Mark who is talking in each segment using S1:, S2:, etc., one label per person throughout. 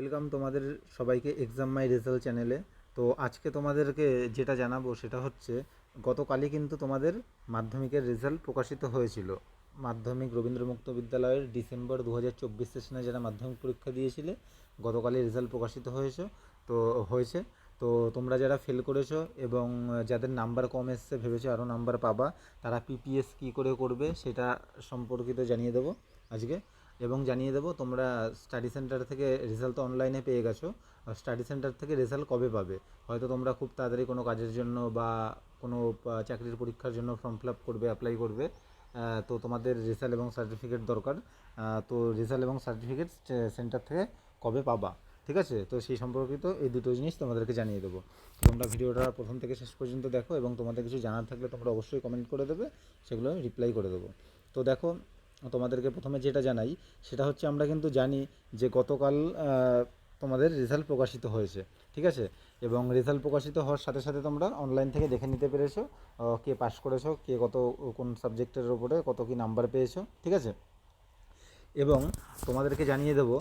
S1: Welcome তোমাদের সবাইকে exam মাই result চ্যানেলে তো আজকে তোমাদেরকে যেটা জানাব সেটা হচ্ছে, গতকালই কিন্তু তোমাদের মাধ্যমিকের রেজাল্ট প্রকাশিত হয়েছিল। মাধ্যমিক রবীন্দ্র মুক্ত বিদ্যালয়ের ডিসেম্বর দু হাজার চব্বিশ সেশনে যারা মাধ্যমিক পরীক্ষা দিয়েছিলে, গতকালই রেজাল্ট প্রকাশিত হয়েছে, তো হয়েছে। তো তোমরা যারা ফেল করেছ এবং যাদের নাম্বার কম এসছে ভেবেছো আরও নাম্বার পাবা, তারা পিপিএস কী করে করবে সেটা সম্পর্কিত জানিয়ে দেবো আজকে। এবং জানিয়ে দেবো, তোমরা স্টাডি সেন্টার থেকে রেজাল্ট তো অনলাইনে পেয়ে গেছো। স্টাডি সেন্টার থেকে রেজাল্ট কবে পাবে? হয়তো তোমরা খুব তাড়াতাড়ি কোনো কাজের জন্য বা কোনো চাকরির পরীক্ষার জন্য ফর্ম ফিল আপ করবে অ্যাপ্লাই করবে। তো তোমাদের রেজাল্ট এবং সার্টিফিকেট দরকার। তো রেজাল্ট এবং সার্টিফিকেট সেন্টার থেকে কবে পাবা? ঠিক আছে? তো সেই সম্পর্কিত এই দুটো জিনিস তোমাদেরকে জানিয়ে দেবো। তোমরা ভিডিওটা প্রথম থেকে শেষ পর্যন্ত দেখো এবং তোমাদের কিছু জানার থাকলে তোমরা অবশ্যই কমেন্ট করে দেবে, সেগুলো আমি রিপ্লাই করে দেবো। তো দেখো তোমাদেরকে প্রথমে যেটা জানাই, সেটা হচ্ছে আমরা কিন্তু জানি যে গতকাল তোমাদের রেজাল্ট প্রকাশিত হয়েছে, ঠিক আছে? এবং রেজাল্ট প্রকাশিত হওয়ার সাথে সাথে তোমরা অনলাইন থেকে দেখে নিতে পেরেছ কে পাস করেছ, কে কত, কোন সাবজেক্টের ওপরে কত কি নাম্বার পেয়েছ, ঠিক আছে? এবং তোমাদেরকে জানিয়ে দেবো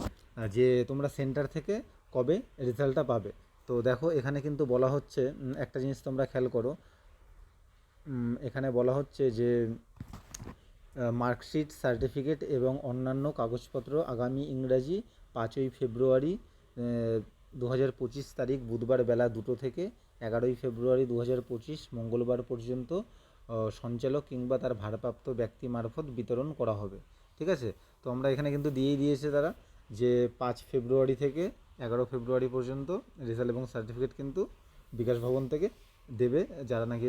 S1: যে তোমরা সেন্টার থেকে কবে রেজাল্টটা পাবে। তো দেখো, এখানে কিন্তু বলা হচ্ছে একটা জিনিস তোমরা খেয়াল করো এখানে বলা হচ্ছে যে মার্কশিট, সার্টিফিকেট এবং অন্যান্য কাগজপত্র আগামী ইংরাজি পাঁচই ফেব্রুয়ারি দু হাজার পঁচিশ তারিখ বুধবার বেলা দুটো থেকে এগারোই ফেব্রুয়ারি দু হাজার পঁচিশ মঙ্গলবার পর্যন্ত সঞ্চালক কিংবা তার ভারপ্রাপ্ত ব্যক্তি মারফত বিতরণ করা হবে। ঠিক আছে? তো আমরা এখানে কিন্তু দিয়েই দিয়েছে তারা যে পাঁচ ফেব্রুয়ারি থেকে এগারো ফেব্রুয়ারি পর্যন্ত রেজাল্ট এবং সার্টিফিকেট কিন্তু বিকাশ ভবন থেকে দেবে, যারা নাকি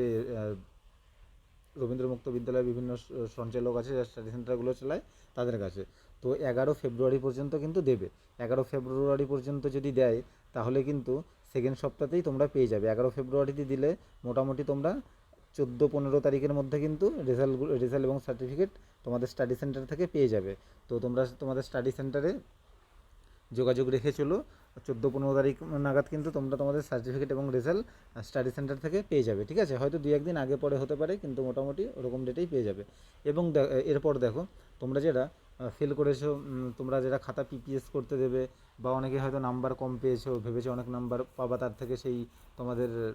S1: রবীন্দ্র মুক্ত বিদ্যালয়ের বিভিন্ন সঞ্চালক আছে, যারা স্টাডি সেন্টারগুলো চালায় তাদের কাছে। তো এগারো ফেব্রুয়ারি পর্যন্ত কিন্তু দেবে। এগারো ফেব্রুয়ারি পর্যন্ত যদি দেয়, তাহলে কিন্তু সেকেন্ড সপ্তাহতেই তোমরা পেয়ে যাবে। এগারো ফেব্রুয়ারিতে দিলে মোটামুটি তোমরা চোদ্দ পনেরো তারিখের মধ্যে কিন্তু রেজাল্ট রেজাল্ট এবং সার্টিফিকেট তোমাদের স্টাডি সেন্টার থেকে পেয়ে যাবে। তো তোমরা তোমাদের স্টাডি সেন্টারে যোগাযোগ রেখে চলো। চোদ্দ পনেরো তারিখ নাগাদ কিন্তু তোমরা তোমাদের সার্টিফিকেট এবং রেজাল্ট স্টাডি সেন্টার থেকে পেয়ে যাবে, ঠিক আছে? হয়তো দুই একদিন আগে পরে হতে পারে, কিন্তু মোটামুটি ওরকম ডেটেই পেয়ে যাবে। এবং দে- এরপর দেখো, তোমরা যেটা ফেল করেছ তোমরা যেটা খাতা পিপিএস করতে দেবে, বা অনেকে হয়তো নাম্বার কম পেয়েছ, ভেবেছো অনেক নাম্বার পাবা, তার থেকে সেই তোমাদের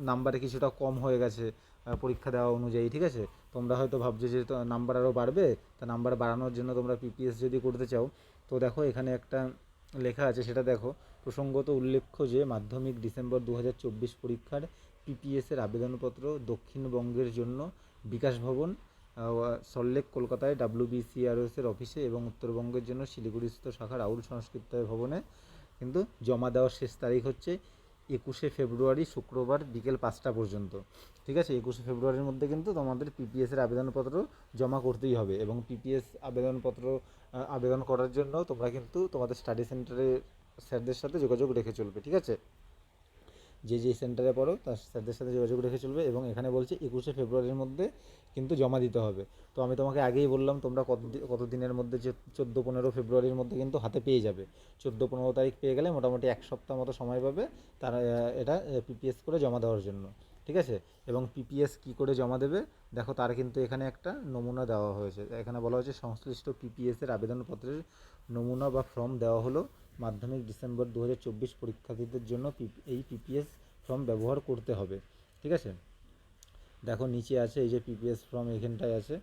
S1: নাম্বারে কিছুটা কম হয়ে গেছে পরীক্ষা দেওয়া অনুযায়ী, ঠিক আছে? তোমরা হয়তো ভাবছ যে নাম্বার আরও বাড়বে, তা নাম্বার বাড়ানোর জন্য তোমরা পিপিএস যদি করতে চাও, তো দেখো এখানে একটা লেখা আছে, সেটা দেখো। প্রসঙ্গত উল্লেখ্য যে, মাধ্যমিক ডিসেম্বর দু হাজার চব্বিশ পরীক্ষার পিপিএসের আবেদনপত্র দক্ষিণবঙ্গের জন্য বিকাশ ভবন সল্লেক কলকাতায় ডাব্লিউবিসিআরএস এর অফিসে এবং উত্তরবঙ্গের জন্য শিলিগুড়িস্থ শাখার আউল সংস্কৃত ভবনে। কিন্তু জমা দেওয়ার শেষ তারিখ হচ্ছে একুশে ফেব্রুয়ারি শুক্রবার বিকেল পাঁচটা পর্যন্ত। ঠিক আছে? একুশে ফেব্রুয়ারির মধ্যে কিন্তু তোমাদের পিপিএসের আবেদনপত্র জমা করতেই হবে এবং পিপিএস আবেদনপত্র আবেদন করার জন্য তোমরা কিন্তু তোমাদের স্টাডি সেন্টারে স্যারদের সাথে যোগাযোগ রেখে চলবে। ঠিক আছে? যে যে সেন্টারে পড়ো, তার স্যারদের সাথে যোগাযোগ রেখে চলবে এবং এখানে বলছে একুশে ফেব্রুয়ারির মধ্যে কিন্তু জমা দিতে হবে। তো আমি তোমাকে আগেই বললাম, তোমরা কত কত দিনের মধ্যে যে চোদ্দ পনেরো ফেব্রুয়ারির মধ্যে কিন্তু হাতে পেয়ে যাবে। চোদ্দ পনেরো তারিখ পেয়ে গেলে মোটামুটি এক সপ্তাহ মতো সময় পাবে তারা এটা পিপিএস করে জমা দেওয়ার জন্য। ঠিক আছে? এবং পিপিএস কি করে জমা দেবে, দেখো তার কিন্তু এখানে একটা নমুনা দেওয়া হয়েছে। এখানে বলা হয়েছে সংশ্লিষ্ট পিপিএস এর আবেদনপত্রের নমুনা বা ফর্ম দেওয়া হলো। মাধ্যমিক ডিসেম্বর দু হাজার চব্বিশ পরীক্ষার্থীদের জন্য এই পিপিএস ফর্ম ব্যবহার করতে হবে, ঠিক আছে? দেখো, নিচে আছে এই যে পিপিএস ফর্ম এখানটায় আছে।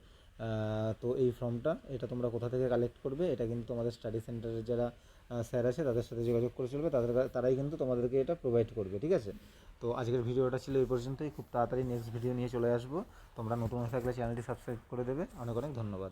S1: তো এই ফর্মটা এটা তোমরা কোথা থেকে কালেক্ট করবে? এটা কিন্তু তোমাদের স্টাডি সেন্টারের যারা স্যার আছে, তাদের সাথে যোগাযোগ করে চলবে। তাদের তারাই কিন্তু তোমাদেরকে এটা প্রোভাইড করবে, ঠিক আছে? তো আজকের ভিডিওটা ছিল এই পর্যন্তই। খুব তাড়াতাড়ি নেক্সট ভিডিও নিয়ে চলে আসব। তোমরা নতুন থাকলে চ্যানেলটি সাবস্ক্রাইব করে দেবে। অনেক অনেক ধন্যবাদ।